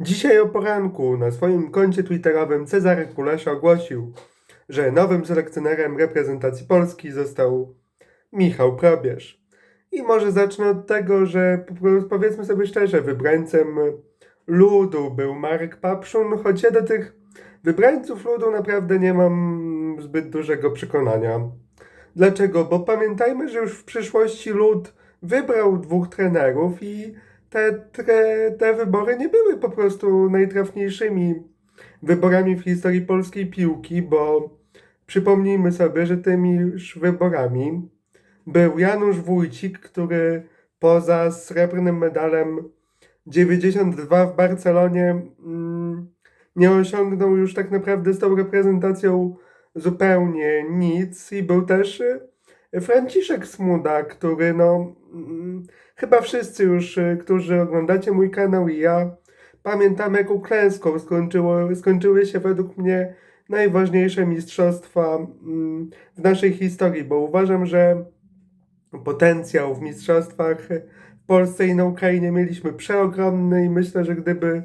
Dzisiaj o poranku na swoim koncie twitterowym Cezary Kulesza ogłosił, że nowym selekcjonerem reprezentacji Polski został Michał Probierz. I może zacznę od tego, że powiedzmy sobie szczerze, wybrańcem ludu był Marek Papszun, choć ja do tych wybrańców ludu naprawdę nie mam zbyt dużego przekonania. Dlaczego? Bo pamiętajmy, że już w przyszłości lud wybrał dwóch trenerów i te, te, te wybory nie były po prostu najtrafniejszymi wyborami w historii polskiej piłki, bo przypomnijmy sobie, że tymi wyborami był Janusz Wójcik, który poza srebrnym medalem 92 w Barcelonie mm, nie osiągnął już tak naprawdę z tą reprezentacją zupełnie nic i był też Franciszek Smuda, który no mm, chyba wszyscy już, y, którzy oglądacie mój kanał i ja pamiętamy jaką klęską skończyło, skończyły się według mnie najważniejsze mistrzostwa mm, w naszej historii, bo uważam, że potencjał w mistrzostwach w Polsce i na Ukrainie mieliśmy przeogromny i myślę, że gdyby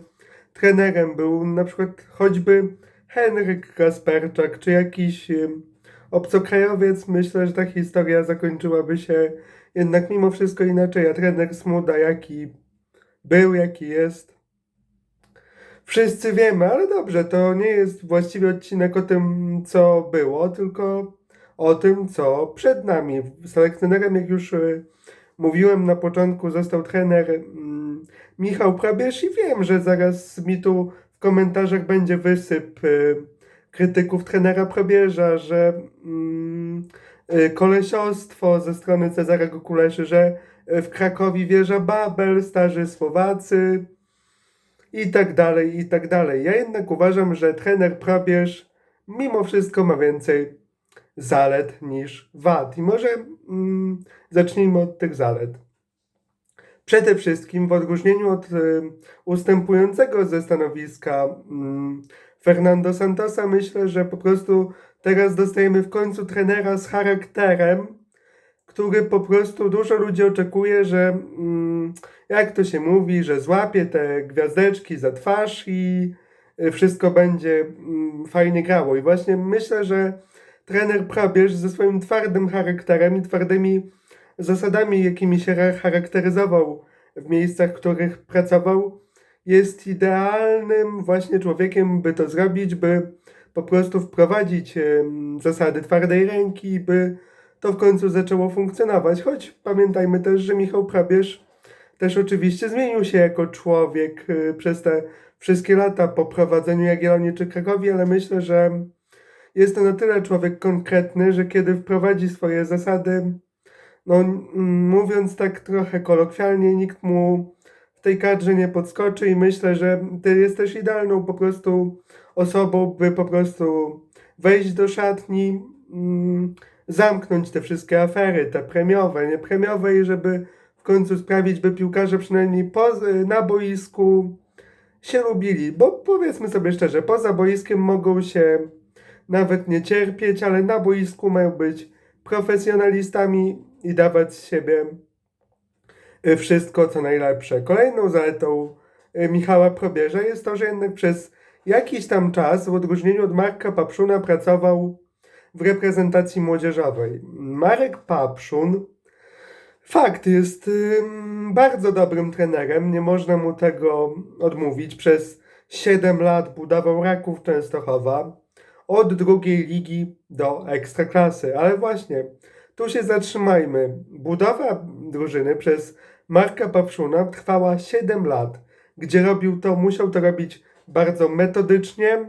trenerem był na przykład choćby Henryk Kasperczak czy jakiś y, obcokrajowiec, myślę, że ta historia zakończyłaby się jednak mimo wszystko inaczej. A trener Smuda, jaki był, jaki jest, wszyscy wiemy, ale dobrze, to nie jest właściwie odcinek o tym, co było, tylko o tym, co przed nami. Selekcjonerem, jak już y, mówiłem na początku, został trener mm, Michał Probierz i wiem, że zaraz mi tu w komentarzach będzie wysyp y, krytyków trenera Probierza, że mm, y, kolesiostwo ze strony Cezarego Kuleszy, że w Krakowie wieża Babel, starzy Słowacy i tak dalej, i tak dalej. Ja jednak uważam, że trener Probierz mimo wszystko ma więcej zalet niż wad. I może mm, zacznijmy od tych zalet. Przede wszystkim, w odróżnieniu od y, ustępującego ze stanowiska y, Fernando Santosa, myślę, że po prostu teraz dostajemy w końcu trenera z charakterem, który po prostu dużo ludzi oczekuje, że y, jak to się mówi, że złapie te gwiazdeczki za twarz i y, wszystko będzie mm, fajnie grało. I właśnie myślę, że trener Probierz ze swoim twardym charakterem i twardymi zasadami, jakimi się charakteryzował w miejscach, w których pracował, jest idealnym właśnie człowiekiem, by to zrobić, by po prostu wprowadzić zasady twardej ręki, by to w końcu zaczęło funkcjonować. Choć pamiętajmy też, że Michał Probierz też oczywiście zmienił się jako człowiek y, przez te wszystkie lata po prowadzeniu Jagiellonii czy Krakowi, ale myślę, że jest to na tyle człowiek konkretny, że kiedy wprowadzi swoje zasady, no mówiąc tak trochę kolokwialnie, nikt mu tej kadrze nie podskoczy i myślę, że ty jesteś idealną po prostu osobą, by po prostu wejść do szatni, mm, zamknąć te wszystkie afery, te premiowe, niepremiowe i żeby w końcu sprawić, by piłkarze przynajmniej na boisku się lubili, bo powiedzmy sobie szczerze, poza boiskiem mogą się nawet nie cierpieć, ale na boisku mają być profesjonalistami i dawać siebie wszystko, co najlepsze. Kolejną zaletą y, Michała Probierza jest to, że jednak przez jakiś tam czas, w odróżnieniu od Marka Papszuna, pracował w reprezentacji młodzieżowej. Marek Papszun, fakt, jest bardzo dobrym trenerem, nie można mu tego odmówić. Przez 7 lat budował Raków Częstochowa, od drugiej ligi do ekstraklasy. Ale właśnie, tu się zatrzymajmy. Budowa drużyny przez Marka Papszuna trwała 7 lat, gdzie robił to, musiał to robić bardzo metodycznie,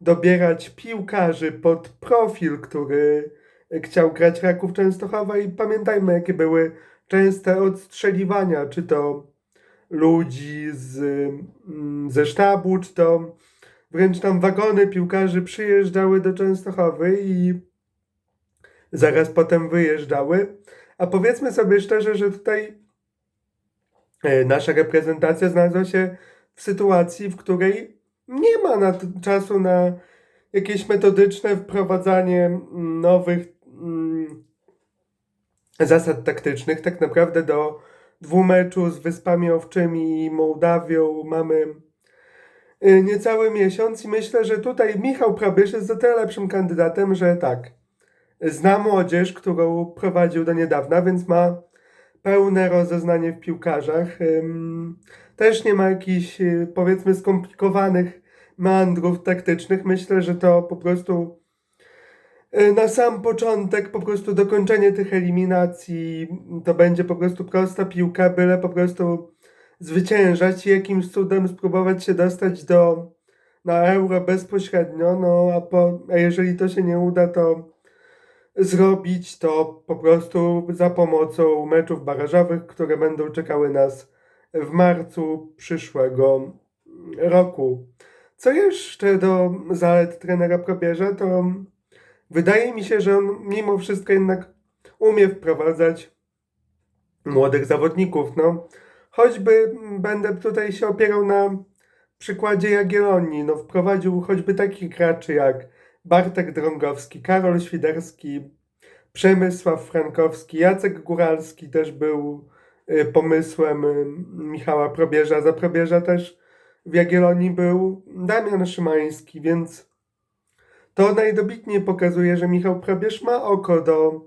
dobierać piłkarzy pod profil, który chciał grać Raków Częstochowa i pamiętajmy, jakie były częste odstrzeliwania, czy to ludzi z, mm, ze sztabu, czy to wręcz tam wagony piłkarzy przyjeżdżały do Częstochowy i zaraz potem wyjeżdżały. A powiedzmy sobie szczerze, że tutaj nasza reprezentacja znalazła się w sytuacji, w której nie ma na czasu na jakieś metodyczne wprowadzanie nowych mm, zasad taktycznych. Tak naprawdę do dwumeczu z Wyspami Owczymi i Mołdawią mamy y, niecały miesiąc i myślę, że tutaj Michał Probierz jest o tyle lepszym kandydatem, że tak, zna młodzież, którą prowadził do niedawna, więc ma pełne rozeznanie w piłkarzach. Też nie ma jakichś, y, powiedzmy, skomplikowanych meandrów taktycznych. Myślę, że to po prostu y, na sam początek, po prostu dokończenie tych eliminacji, to będzie po prostu prosta piłka, byle po prostu zwyciężać i jakimś cudem spróbować się dostać do na euro bezpośrednio, no a, po, a jeżeli to się nie uda, to zrobić to po prostu za pomocą meczów barażowych, które będą czekały nas w marcu przyszłego roku. Co jeszcze do zalet trenera Probierza, to wydaje mi się, że on mimo wszystko jednak umie wprowadzać młodych zawodników. No, choćby będę tutaj się opierał na przykładzie Jagiellonii. No, wprowadził choćby takich graczy jak Bartek Drągowski, Karol Świderski, Przemysław Frankowski, Jacek Góralski też był y, pomysłem y, Michała Probierza. Za Probierza też w Jagiellonii był Damian Szymański, więc to najdobitniej pokazuje, że Michał Probierz ma oko do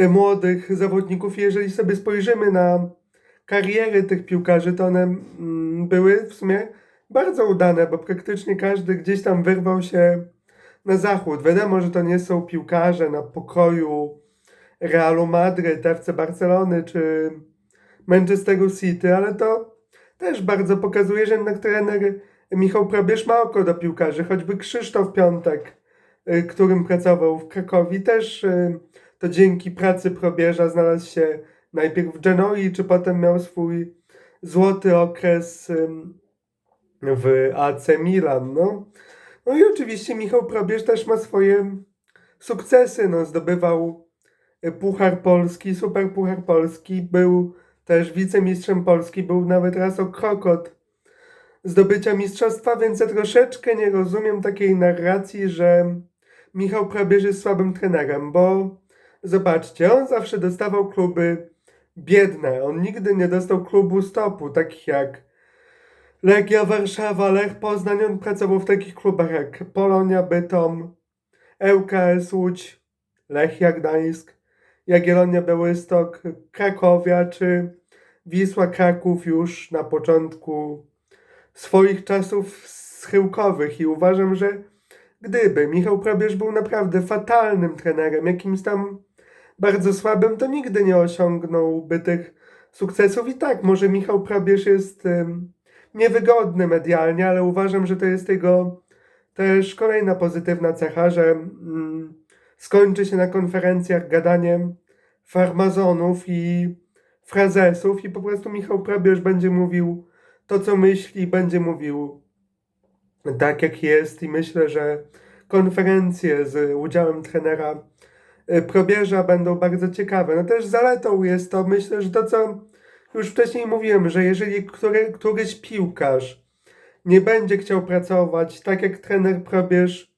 y, młodych zawodników. Jeżeli sobie spojrzymy na kariery tych piłkarzy, to one mm, były w sumie bardzo udane, bo praktycznie każdy gdzieś tam wyrwał się na zachód. Wiadomo, że to nie są piłkarze na pokoju Realu Madryt, FC Barcelony czy Manchesteru City, ale to też bardzo pokazuje, że jednak trener Michał Probierz ma oko do piłkarzy, choćby Krzysztof Piątek, y, którym pracował w Krakowie, też y, to dzięki pracy Probierza znalazł się najpierw w Genoi, czy potem miał swój złoty okres w AC Milan, no. No i oczywiście Michał Probierz też ma swoje sukcesy, no zdobywał y, Puchar Polski, Super Puchar Polski, był też wicemistrzem Polski, był nawet raz o krok od zdobycia mistrzostwa, więc ja troszeczkę nie rozumiem takiej narracji, że Michał Probierz jest słabym trenerem, bo zobaczcie, on zawsze dostawał kluby biedne, on nigdy nie dostał klubu stopu, takich jak Legia Warszawa, Lech Poznań, on pracował w takich klubach jak Polonia Bytom, ŁKS Łódź, Lechia Gdańsk, Jagiellonia Białystok, Krakowia czy Wisła Kraków już na początku swoich czasów schyłkowych i uważam, że gdyby Michał Probierz był naprawdę fatalnym trenerem, jakimś tam bardzo słabym, to nigdy nie osiągnąłby tych sukcesów. I tak, może Michał Probierz jest niewygodny medialnie, ale uważam, że to jest jego też kolejna pozytywna cecha, że mm, skończy się na konferencjach gadaniem farmazonów i frazesów i po prostu Michał Probierz będzie mówił to, co myśli, będzie mówił tak, jak jest i myślę, że konferencje z udziałem trenera y, Probierza będą bardzo ciekawe. No też zaletą jest to, myślę, że to, co już wcześniej mówiłem, że jeżeli który, któryś piłkarz nie będzie chciał pracować tak, jak trener Probierz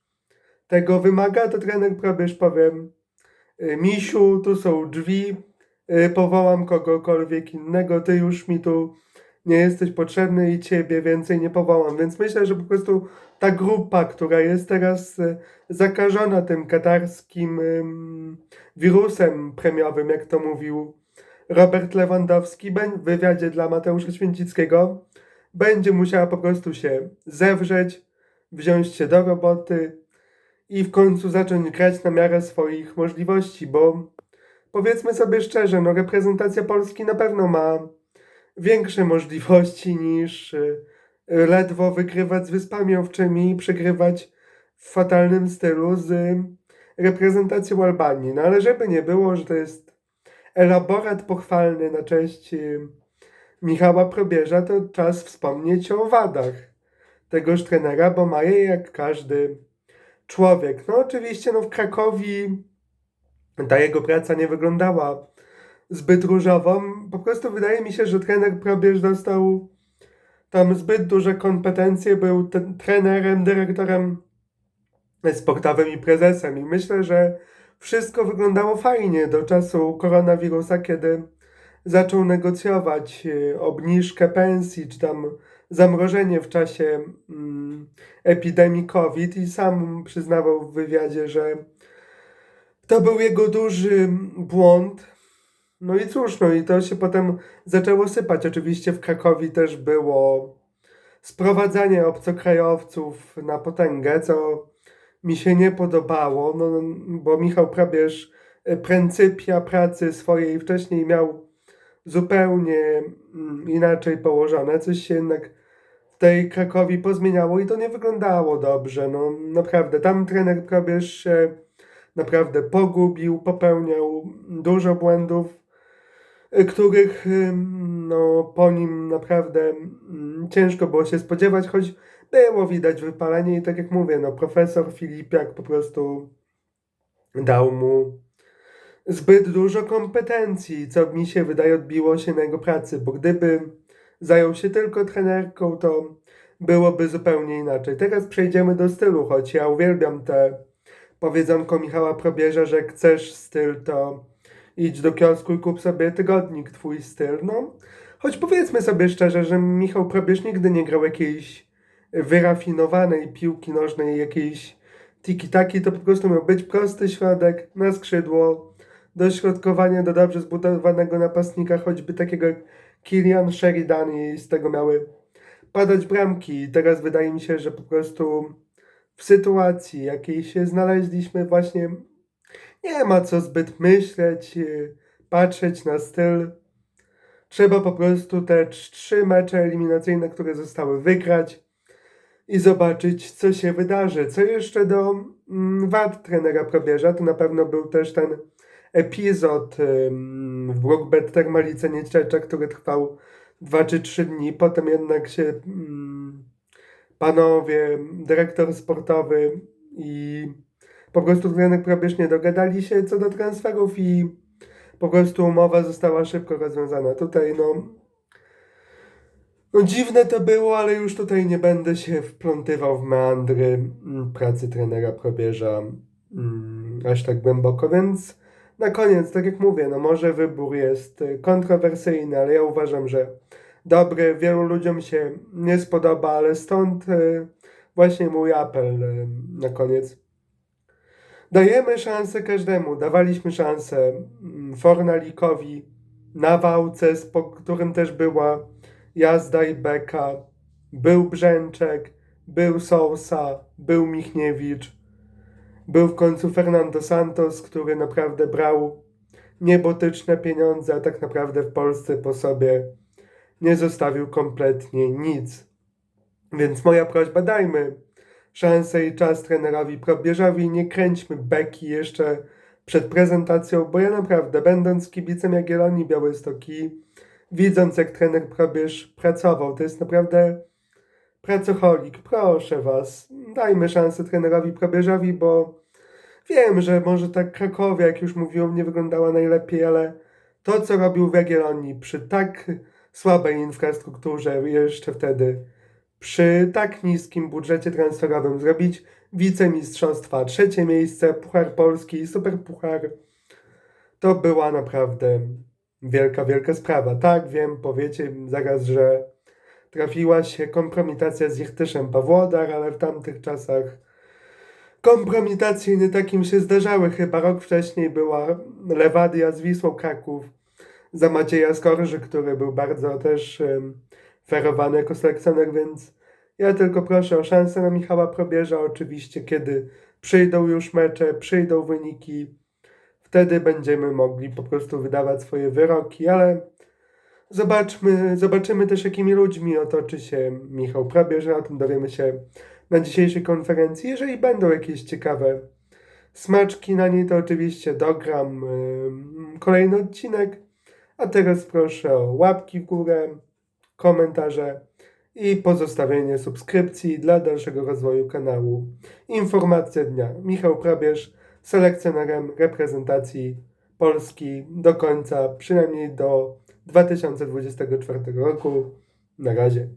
tego wymaga, to trener Probierz powiem y, Misiu, tu są drzwi, y, powołam kogokolwiek innego, ty już mi tu nie jesteś potrzebny i ciebie więcej nie powołam. Więc myślę, że po prostu ta grupa, która jest teraz y, zakażona tym katarskim wirusem premiowym, jak to mówił Robert Lewandowski w wywiadzie dla Mateusza Święcickiego, będzie musiała po prostu się zewrzeć, wziąć się do roboty i w końcu zacząć grać na miarę swoich możliwości, bo powiedzmy sobie szczerze, no reprezentacja Polski na pewno ma większe możliwości niż y, ledwo wygrywać z Wyspami Owczymi i przegrywać w fatalnym stylu z reprezentacją Albanii. No ale żeby nie było, że to jest elaborat pochwalny na cześć Michała Probierza, to czas wspomnieć o wadach tegoż trenera, bo ma je jak każdy człowiek. No oczywiście no w Krakowie ta jego praca nie wyglądała zbyt różową. Po prostu wydaje mi się, że trener Probierz dostał tam zbyt duże kompetencje, był trenerem, dyrektorem sportowym i prezesem. I myślę, że wszystko wyglądało fajnie do czasu koronawirusa, kiedy zaczął negocjować y, obniżkę pensji, czy tam zamrożenie w czasie mm, epidemii COVID i sam przyznawał w wywiadzie, że to był jego duży błąd. No i cóż, no i to się potem zaczęło sypać. Oczywiście w Krakowie też było sprowadzanie obcokrajowców na potęgę, co mi się nie podobało, no, bo Michał Probierz y, pryncypia pracy swojej wcześniej miał zupełnie mm, inaczej położone. Coś się jednak w tej Krakowi pozmieniało i to nie wyglądało dobrze. No naprawdę, tam trener Probierz się naprawdę pogubił, popełniał dużo błędów, y, których no, po nim naprawdę mm, ciężko było się spodziewać, choć było widać wypalenie i tak jak mówię, no profesor Filipiak po prostu dał mu zbyt dużo kompetencji, co mi się wydaje odbiło się na jego pracy, bo gdyby zajął się tylko trenerką, to byłoby zupełnie inaczej. Teraz przejdziemy do stylu, choć ja uwielbiam te powiedzonko Michała Probierza, że chcesz styl, to idź do kiosku i kup sobie tygodnik twój styl. No, choć powiedzmy sobie szczerze, że Michał Probierz nigdy nie grał jakiejś wyrafinowanej piłki nożnej, jakiejś tiki-taki, to po prostu miał być prosty środek na skrzydło, dośrodkowanie do dobrze zbudowanego napastnika, choćby takiego jak Kilian Sheridan i z tego miały padać bramki. Teraz wydaje mi się, że po prostu w sytuacji, jakiej się znaleźliśmy, właśnie nie ma co zbyt myśleć, patrzeć na styl. Trzeba po prostu te trzy mecze eliminacyjne, które zostały wygrać i zobaczyć, co się wydarzy. Co jeszcze do mm, wad trenera Probierza, to na pewno był też ten epizod w Brookbet Termalice Nieczecza, który trwał 2 czy 3 dni. Potem jednak się ym, panowie, dyrektor sportowy i po prostu trener Probierz nie dogadali się co do transferów i po prostu umowa została szybko rozwiązana. Tutaj no no dziwne to było, ale już tutaj nie będę się wplątywał w meandry mm, pracy trenera Probierza mm, aż tak głęboko, więc na koniec, tak jak mówię, no może wybór jest y, kontrowersyjny, ale ja uważam, że dobry, wielu ludziom się nie spodoba, ale stąd y, właśnie mój apel y, na koniec. Dajemy szansę każdemu, dawaliśmy szansę mm, Fornalikowi na wałce, z po którym też była Jazda i Beka, był Brzęczek, był Sousa, był Michniewicz, był w końcu Fernando Santos, który naprawdę brał niebotyczne pieniądze, a tak naprawdę w Polsce po sobie nie zostawił kompletnie nic. Więc moja prośba, dajmy szansę i czas trenerowi Probierzowi, nie kręćmy beki jeszcze przed prezentacją, bo ja naprawdę, będąc kibicem Jagiellonii Białystoki, widząc jak trener Probierz pracował. To jest naprawdę pracocholik. Proszę was, dajmy szansę trenerowi Probierzowi, bo wiem, że może tak Krakowie, jak już mówiłem, nie wyglądała najlepiej, ale to, co robił Jagiellonii przy tak słabej infrastrukturze jeszcze wtedy, przy tak niskim budżecie transferowym, zrobić wicemistrzostwa, trzecie miejsce, Puchar Polski i Superpuchar, to była naprawdę Wielka, wielka sprawa. Tak, wiem, powiecie zaraz, że trafiła się kompromitacja z Jechtyszem Pawłodar, ale w tamtych czasach kompromitacje nie takim się zdarzały. Chyba rok wcześniej była Lewadia z Wisłą Kraków za Macieja Skorży, który był bardzo też um, ferowany jako selekcjoner, więc ja tylko proszę o szansę na Michała Probierza, oczywiście, kiedy przyjdą już mecze, przyjdą wyniki, Wtedy będziemy mogli po prostu wydawać swoje wyroki, ale zobaczmy, zobaczymy też, jakimi ludźmi otoczy się Michał Probierz. O tym dowiemy się na dzisiejszej konferencji. Jeżeli będą jakieś ciekawe smaczki na niej, to oczywiście dogram yy, kolejny odcinek. A teraz proszę o łapki w górę, komentarze i pozostawienie subskrypcji dla dalszego rozwoju kanału. Informacja dnia. Michał Probierz selekcjonerem reprezentacji Polski do końca, przynajmniej do 2024 roku. Na razie.